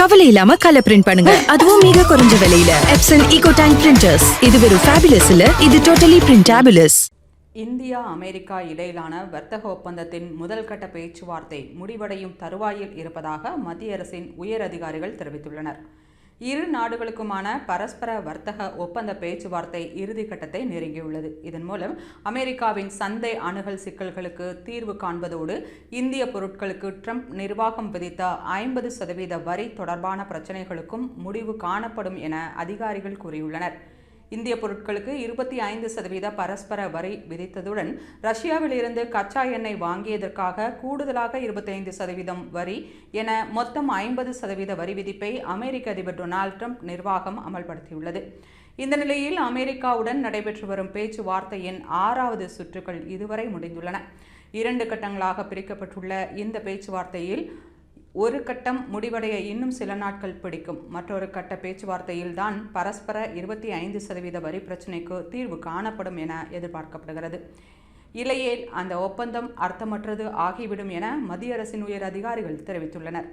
கவலை இல்லாம colour print பண்ணுங்க. அதுவும் மிக குறைஞ்ச விலையில. எப்சன் ஈகோ டேங்க் பிரிண்டர்ஸ் இது வெறும் ஃபேபிலஸ் இல்ல இது டோட்டலி பிரிண்டாபிலஸ் இந்தியா அமெரிக்கா இடையிலான வர்த்தக ஒப்பந்தத்தின் முதல் கட்ட பேச்சுவார்த்தை முடிவடையும் தருவாயில் இருப்பதாக மத்திய அரசின் உயர் அதிகாரிகள் தெரிவித்துள்ளனர். இரு நாடுகளுக்குமான பரஸ்பர வர்த்தக ஒப்பந்த பேச்சுவார்த்தை இறுதி கட்டத்தை நெருங்கியுள்ளது. இதன் மூலம் அமெரிக்காவின் சந்தை அணுகல் சிக்கல்களுக்கு தீர்வு காண்பதோடு இந்திய பொருட்களுக்கு ட்ரம்ப் நிர்வாகம் விதித்த ஐம்பது சதவீத வரி தொடர்பான பிரச்சினைகளுக்கும் முடிவு காணப்படும் என அதிகாரிகள் கூறியுள்ளனர். இந்திய பொருட்களுக்கு இருபத்தி ஐந்து சதவீத பரஸ்பர வரி விதித்ததுடன் ரஷ்யாவில் இருந்து கச்சா எண்ணெய் வாங்கியதற்காக கூடுதலாக இருபத்தைந்து சதவீதம் வரி என மொத்தம் ஐம்பது சதவீத வரி விதிப்பை அமெரிக்க அதிபர் டொனால்ட் ட்ரம்ப் நிர்வாகம் அமல்படுத்தியுள்ளது. இந்த நிலையில் அமெரிக்காவுடன் நடைபெற்று வரும் பேச்சுவார்த்தையின் ஆறாவது சுற்றுகள் இதுவரை முடிந்துள்ளன. இரண்டு கட்டங்களாக பிரிக்கப்பட்டுள்ள இந்த பேச்சுவார்த்தையில் ஒரு கட்டம் முடிவடைய இன்னும் சில நாட்கள் பிடிக்கும். மற்றொரு கட்ட பேச்சுவார்த்தையில்தான் பரஸ்பர இருபத்தி ஐந்து சதவீத வரி பிரச்சினைக்கு தீர்வு காணப்படும் என எதிர்பார்க்கப்படுகிறது. இல்லையேல் அந்த ஒப்பந்தம் அர்த்தமற்றது ஆகிவிடும் என மத்திய அரசின் உயர் அதிகாரிகள் தெரிவித்துள்ளனர்.